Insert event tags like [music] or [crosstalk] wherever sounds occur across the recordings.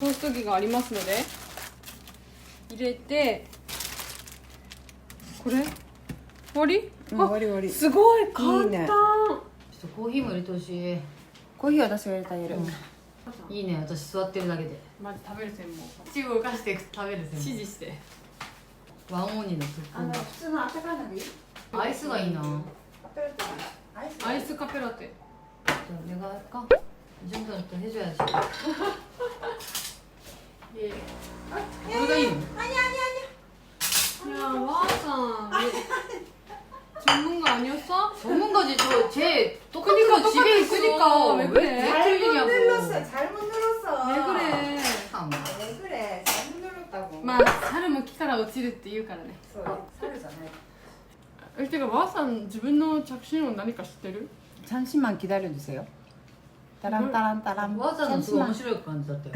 放送機がありますので入れてこれ？終わり、うんあ終わり終わり。すごい簡単いいね。ちょっとコーヒーも入れてほしい。コーヒーは私が入れてあげる、いいね私座ってるだけで。マジ食べる専門。口動かして食べる指ぜ示して。ワンオニのスッポンが。普通の温かいのでいいアイスがいいな。じゃアイスアイスカフェラテ。あお願い。か順番とヘジョやし これがいいの 야 와상 전문가 아니었어? 전문가지 저쟤 똑같은 그니까, 거 집에 똑같아. 있으니까 왜 왜, 그래? 왜 잘못 틀리냐고 눌렀어 잘못 눌렀어 왜 그래 참. 왜 그래 잘못 눌렀다고 まあ猿も木から落ちるって言うからねそう猿じゃないえてかわーさん自分の着信音何か知ってる 잠시만 기다려주세요 따란 따란 따란 わざのすごい面白い感じだったよ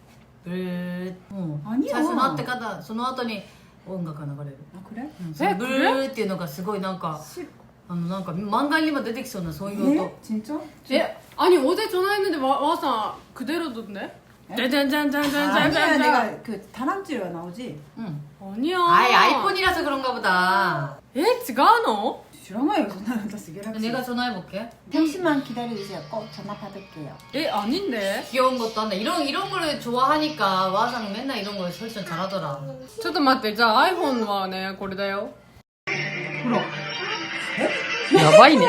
ブルーもう何よ最初のってからその後に音楽が流れる、あこれうん、そのブルこれーっていうのがすごいなんかシルあのなんか漫画にも出てきそうなそういう音え진짜 예? 아니 어제 전화했는데 와, 와서 그대로던데? 에? 짠짠짠짠짠짠 아니야 내가 그 다람쥐가 나오지 응 아니야 아이 아이폰이라서 그런가 보다 에? 違うの? 싫어요そんなの私ギャラクシー 내가 전화해볼게 잠시만 기다려주세요 꼭 전화 받을게요 에? 아닌데? 귀여운 것도 한다 이런 이런 거를 좋아하니까 와상 맨날 이런 거 설정 잘하더라 ちょっと待ってじゃあ iPhone はねこれだよやばいね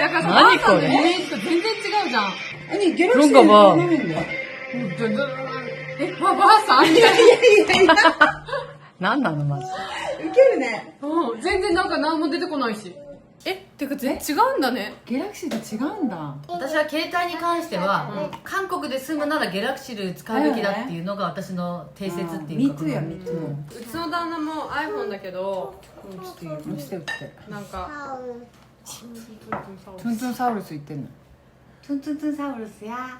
だからさ何これワーさんのイメージと全然違うじゃん 아니 갤럭시 그런가 봐.えわわーさんみたい何なのマ [laughs] ウけるね。うん。全然なんか何も出てこないし。え？ってか全然違うんだね。ギャラクシーと違うんだ。私は携帯に関しては、韓国で住むならギャラクシーで使うべきだっていうのが私の定説っていうか、やミーうちの旦那も iPhone だけどちょっとてって。なんかトゥントゥンサウルス。言ってんの。ントゥントゥンサウルスや。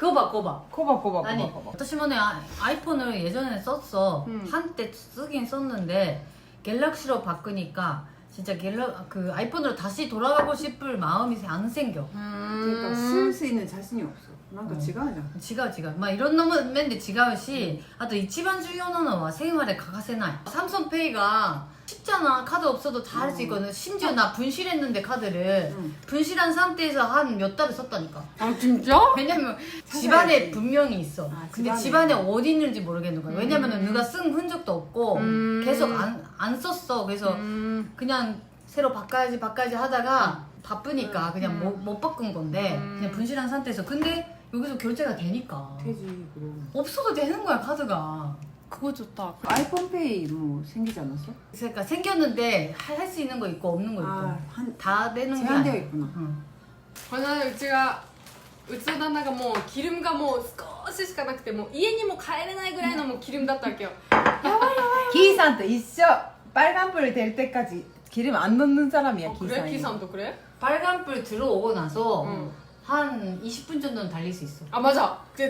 그거 봐 그거 봐 코바 코바 아니 코바 코바私もね아- 아이폰을 예전에 썼어 음. 한때 쓰긴 썼는데 갤럭시로 바꾸니까 진짜 갤럭 그 아이폰으로 다시 돌아가고 싶을 마음이 안 생겨 그러니까 쓸 수 있는 자신이 없어 뭔가 어. 지가하냐 違う違うまあいろんな面で違うし、あと一番重要なのは생활에欠かせない삼성페이가 쉽잖아 카드 없어도 다 할 수 있거든 심지어 나 분실했는데 카드를 응. 분실한 상태에서 한 몇 달을 썼다니까 아 진짜? 왜냐면. 집안에 분명히 있어 아, 근데 집안에. 집안에 어디 있는지 모르겠는 거야 음. 왜냐면은 누가 쓴 흔적도 없고 음. 계속 안, 안 썼어 그래서 음, 그냥 새로 바꿔야지 바꿔야지 하다가 바쁘니까 그냥 못, 못 바꾼 건데 음. 그냥 분실한 상태에서 근데 여기서 결제가 되니까 되지 그럼 없어도 되는 거야 카드가 그거 좋다 아이폰페이 뭐 생기지 않았어? 그러니까 생겼는데 할 수 있는 거 있고 없는 거 있고 아한 다 되는 게 제한되어 아니야 있구나 응. この間うちがうちの旦那がもうキルムがもう少ししかなくてもう家にも帰れないぐらいのもうキルムだったわけよ 기이산도 있어 빨간불 될 때까지 기름 안 넣는 사람이야 あくれキーさ 기이산이 んとくれ 빨간불 들어오고 나서 응. 한 20분 정도는 달릴 수 있어. 아 맞아. 그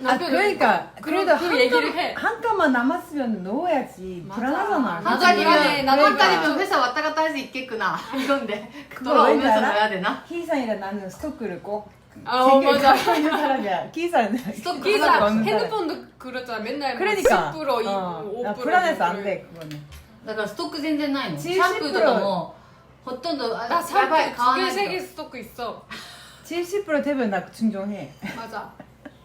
아 남편이 그러니까 그, 그래도 그 한 얘기를 칸- 해. 한 칸만 남았으면 넣어야지 맞아. 불안하잖아 한 나도 칸이면 아니면 나도 나도 아니면 그러니까. 회사 왔다 갔다 할 수 있겠구나. [laughs] 이건데 그거 돌아오면서 왠지 알아? 넣어야 되나? 키이상이랑 나는 스토크를 꼭 아, 어, 챙겨 맞아. 갖고 [laughs] 있는 사람이야 키이상 스토크 기사 하나도 없는 사람. 핸드폰도 그렇잖아. 맨날 뭐 그러니까 10%, 어, 5%. 나 불안해서 안돼 그거는 だからストック全然ないのシ 70% ャンプーとかもほとんどあ나 やばい買わ 3개, 2개, ないと 3개 스토크 있어. 70% 되면 나 충전해 맞아.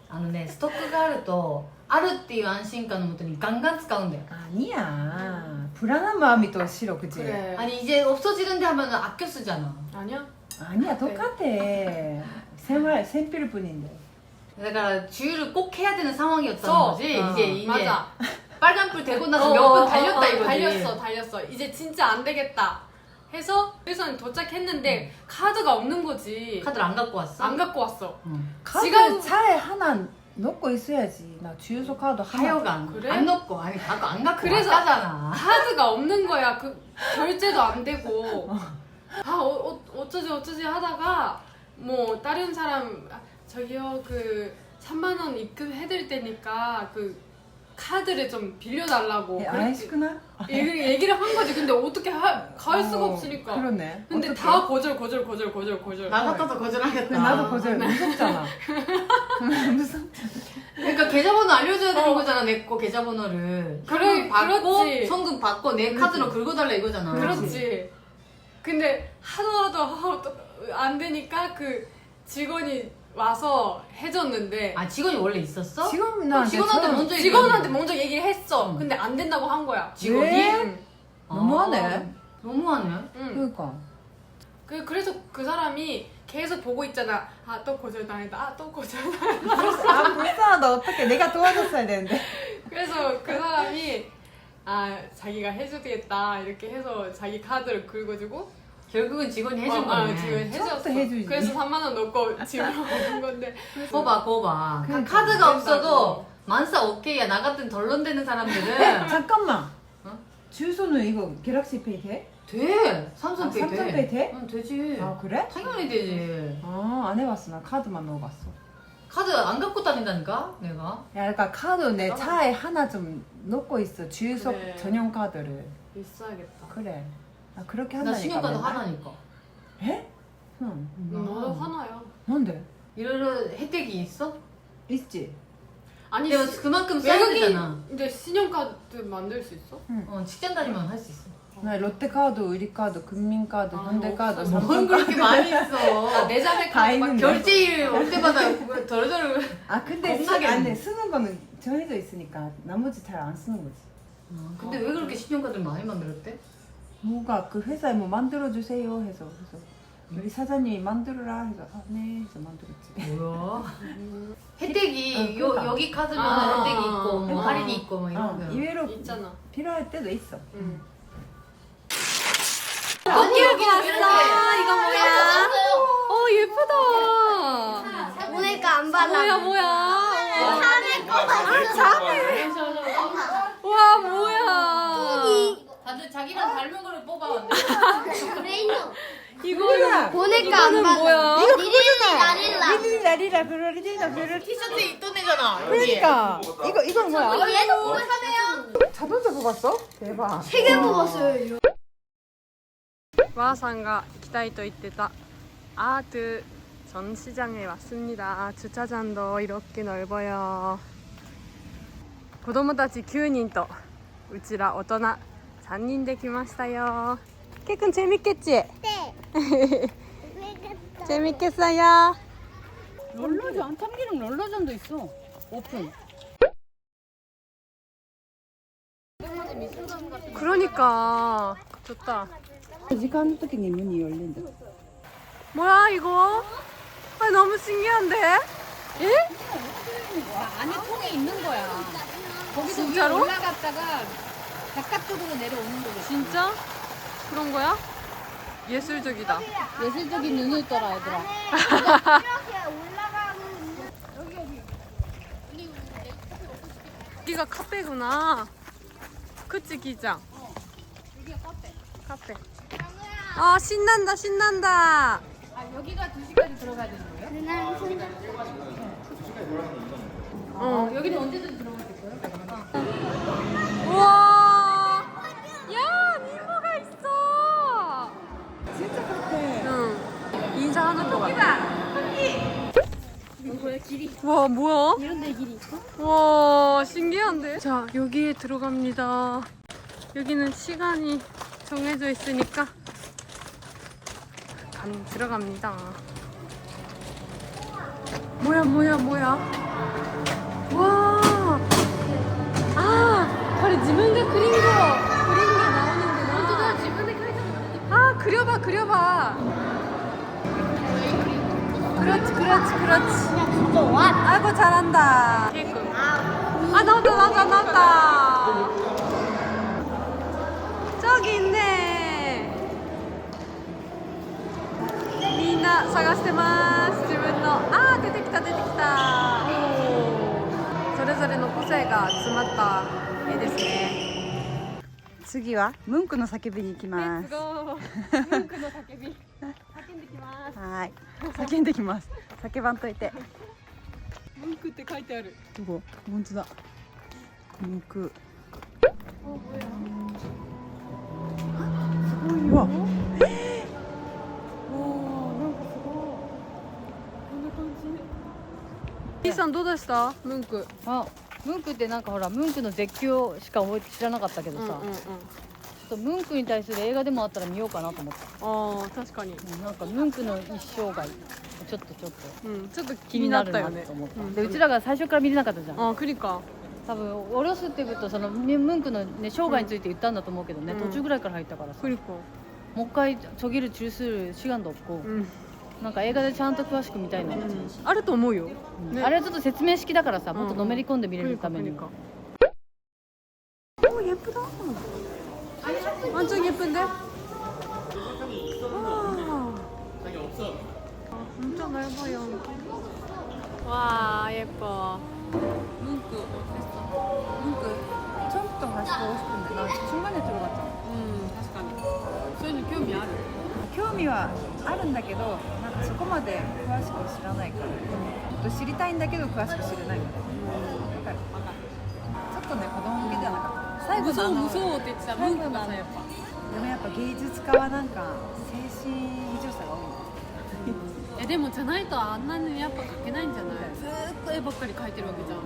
あのねストックがあるとあるっていう安心感のもとにガンガン使うんだよ 아니야 불안한 마음이 또 싫어 그치? 그래. 아니 이제 없어지는데 하면 아껴 쓰잖아 아니야? 아니야 똑같아 [laughs] 생활 생필 뿐인데 だから주유를 꼭 해야 되는 상황이었던 저, 거지 어, 이제 이제 맞아. 빨간불 되고 나서 어, 몇 번 어, 달렸다 어, 이거지 달렸어, 달렸어. 이제 진짜 안 되겠다. 해서 회사에 도착했는데 카드가 없는 거지. 카드를 안 갖고 왔어? 안 갖고 왔어. 응. 카드 지금- 차에 하나 넣고 있어야지 나 주유소 카드 하나 하여간 그래? 안 넣고 아니 갖고 안 갖고 그래서- 왔다잖아 카드가 없는 거야. 그 결제도 안 되고. [laughs] 아 어, 어, 어쩌지 어쩌지 하다가 뭐 다른 사람 아, 저기요 그 3만 원 입금해드릴 테니까 그 카드를 좀 빌려달라고 예, 그렇게 아이시구나 얘기를, 얘기를 한 거지. 근데 어떻게 하, 갈 수가 어, 없으니까. 그러네 근데 어떡해? 다 거절 거절 거절 거절 거절. 나 같아도 거절하겠다 나도 거절 무섭잖아 [laughs] 무섭 그러니까 계좌번호 알려줘야 되는 어. 거잖아 내 거 계좌번호를 그래, 현금 받고 그렇지. 성금 받고 내. 카드로 긁어달라 이거잖아 그렇지. 근데 하도 하도 하도 안 되니까 그 직원이 와서 해줬는데 아 직원이 원래 있었어? 직원한테 직원한테 전화- 먼저 직원한테 먼저 얘기를 했어. 응. 근데 안 된다고 한 거야. 직원이? 왜? 응. 너무하네. 아, 너무하네 응. 그러니까 그 그래서 그 사람이 계속 보고 있잖아. 아 또 거절당했다. 아 또 거절당했다. [laughs] 아 불쌍하다 어떡해 내가 도와줬어야 되는데 [laughs] 그래서 그 사람이 아 자기가 해주겠다 이렇게 해서 자기 카드를 긁어주고 결국은 직원이 해준 어, 아, 거네 지금 해줬어. 해주지. 그래서 3만 원 넣고 지금 먹은 건데. 그거 봐 그거 봐 그러니까. 카드가 안 없어도. 만사 오케이야 나 같은 덜렁대는 사람들은 [laughs] 잠깐만 어? 주유소는 이거 갤럭시 페이 돼? 돼 삼성 페이 아, 돼 삼성 페이 돼? 응 되지 아 그래? 당연히 되지 아안 해봤어 나 카드만 넣어봤어 카드 안 갖고 다닌다니까 내가 야 그러니까 카드 내 차에 하나 좀 넣고 있어 주유소 그래. 전용 카드를 있어야겠다. 그래 아 그렇게 나 한다니까 신용카드 맨날. 하나니까 에? 응 음, 너도 하나야. 뭔데? 이런 혜택이 있어? 있지 아니 근데 시- 그만큼 써야 외국인 되잖아 이제 신용카드 만들 수 있어? 어, 직장 다니면 할 수 있어 나 롯데카드, 의리카드, 금민카드, 아, 현대카드, 없어. 뭘 삼성카드 그렇게 많이 있어 [laughs] 내 자매 다 카드 막 있는데. 결제일 올 때마다 덜덜 아 근데 쓰, 겁나게 안 있네. 돼. 쓰는 거는 정해져 있으니까 나머지 잘 안 쓰는 거지 근데 왜 그렇게 신용카드를 많이 만들었대? 뭐가 그 회사에 뭐 만들어 주세요 해서 그래서 우리 사장님이 만들어라 해서 아, 네 해서 만들었지 뭐야? [laughs] 혜택이 어, 요, 그러니까. 여기 카드면 아, 혜택이 있고 뭐 아. 할인이 있고 뭐 이런 어, 거 이외로 있잖아. 필요할 때도 있어 응. 여기 여기 이렇게 이거 뭐야? 어 예쁘다. 보니까 안 발라. 뭐야 뭐야? 사내 거와 뭐야? 다들 자기랑 닮은 거를 뽑아 [laughs] 브레이노. 이거는 보니까 안 이거는 발라. 뭐야? 이거 리릴리 나릴라. 리리 라리라 뷰러리리나 뷰러 티셔츠 입던 애잖아 그러니까 이거 이건 뭐야? 얘도 보고 사네요. 자동차 뽑았어? 대박 세개 먹었어요. 이거. わあさんが行きたいと言ってたアート전시장에 왔습니다. 주차장도 이렇게 넓어요. 子供たち9人とうちら大人 3人で来ましたよ. 깨끔 재밌겠지? 네. [laughs] 재밌겠어요? 롤러전 참기름 롤러전도 있어 오픈 그러니까 좋다. 시간時に 문이 열린다 뭐야 이거? 아 너무 신기한데? 예? 안에 통이 있는 거야 거기서 진짜로? 위에 올라갔다가 바깥쪽으로 내려오는 거지 진짜? 그런 거야? 예술적이다. 예술적인 눈을 떠라 얘들아 [laughs] 이렇게 올라가는 여기가 카페구나. 그치 기장. 여기가 카페. 카페. 아 신난다 신난다. 아 여기가 2시까지 들어가야 되는 거예요? 누나랑 손잡. 어. 여기는 언제든지 들어 뭐야? 이런 데 길이 있어? 와 신기한데? 자 여기에 들어갑니다. 여기는 시간이 정해져 있으니까 감 들어갑니다. 뭐야 뭐야 뭐야? 와! 아, 바로 지문가 그린 거! 그린 거 나오는구나. 아 그려봐 그려봐. 그렇지, 그렇지, 그렇지. 진짜 와. 아이고 잘한다. 아 나왔다 나왔다 나왔다. 저기 있네. 미나 探してます.自分のあー出てきた出てきた。それぞれの個性が詰まった絵ですね。次はムンクの叫びに行きますゴー。文句の叫び叫 んできます。はい。叫んできます。叫ばんといて。文句って書いてある。どこ？本当だ。ムンクすごい。うわイーさんどうでした？文句。あムンクってなんかほらムンクの絶叫しか覚えて知らなかったけどさ、うんうんうん。とムンクに対する映画でもあったら見ようかなと思った。あ確かに、なんかムンクの一生涯。ちょっとちょっと、うん、ちょっと気になるなと思った、う、でうちらが最初から見れなかったじゃん。ああクリか。多分「おろす」って言うとそのムンクの、ね、生涯について言ったんだと思うけどね、うん、途中ぐらいから入ったからさ、リコ、もう一回「ちょぎる中する志願度っこう」うん。なんか映画でちゃんと詳しく見たいな、うん、あると思うよ、ね、あれはちょっと説明式だからさもっとのめり込んで見れるために、うん、 완전 예쁜데? 와. 진짜 넓어요. 와 예뻐. 문구 어땠어? 문크 처음부터 다시 보고 싶은데 나 중간에 들어갔잖아 음, 確かに. 소연이興味ある?興味はあるんだけどなんかそこまで詳しく知らないから、もっと知りたいんだけど詳しく知れないみたいな、だからちょっとね子供向けではなかった最後のあの無双って言ってた文句がさやっぱ。 でもやっぱ芸術家はなんか精神異常者が多い [laughs] えでもじゃないとあんなにやっぱ描けないんじゃない？ずーっと絵ばっかり描いてるわけじゃん。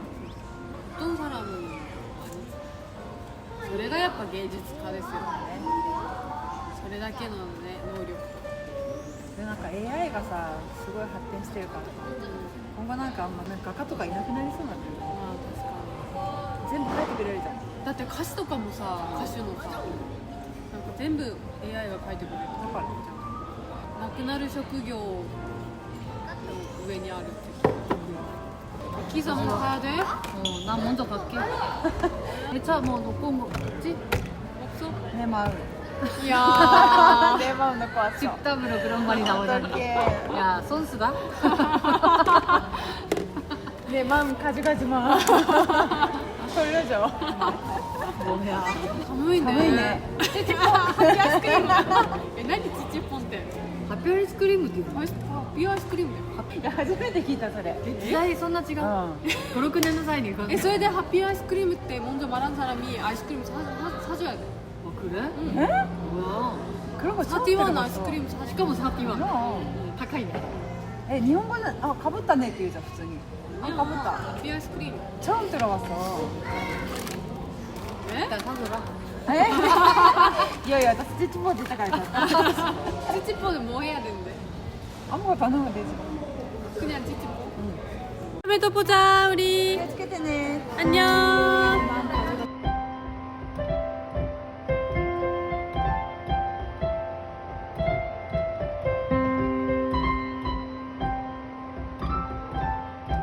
どのサラムそれがやっぱ芸術家ですよね。それだけのね能力。でなんか AI がさすごい発展してるからさ今後なんかあんまなんか画家とかいなくなりそうなんだよね。まあ確か全部書いてくれるじゃん。にだって歌詞とかもさ歌手のさ全部 AI が書いてくれるだからなくなる職業の上にあるって기사뭐 가야 돼? 어, 난 먼저 갈게 내 차 뭐 놓고 뭐 있지? 없어? ねまう 야 ねまうの子は 집답으로 그런 말이 나오다니 어떡해 야 손수다? [laughs] [laughs] 내 마음 가져가지 마. [laughs] 돌려줘. 뭐야 寒いね寒いねチチポンハッピーアイスクリームえ何チチポンってハッピーアイスクリームって言うのアイスハッピーアイスクリームだよいや初めて聞いたそれ。時代そんな違う56年の際に 에それでハッピーアイスクリーム때 먼저 말한 사람이 아이스크림 사, 사, 사줘야 돼 어, 그래? 에? 뭐야 그런 거 처음 사티ワンの 들어봤어. アイスクリーム사줘 しかもサピはも高いねえ日本語であかぶったねって言うじゃん普通に。 아, 가봤다. 뷰 아이스크림. 처음 들어봤어. 네? 네? 일단 사줘라. 에? 야야 나 스티치퍼 진짜 갈까? 찌찌뽀는 뭐 해야 되는데? 아무거나 다 넣으면 되지. 그냥 찌찌뽀. 다음에 또 보자, 우리. 깨끗해네. 안녕. 음.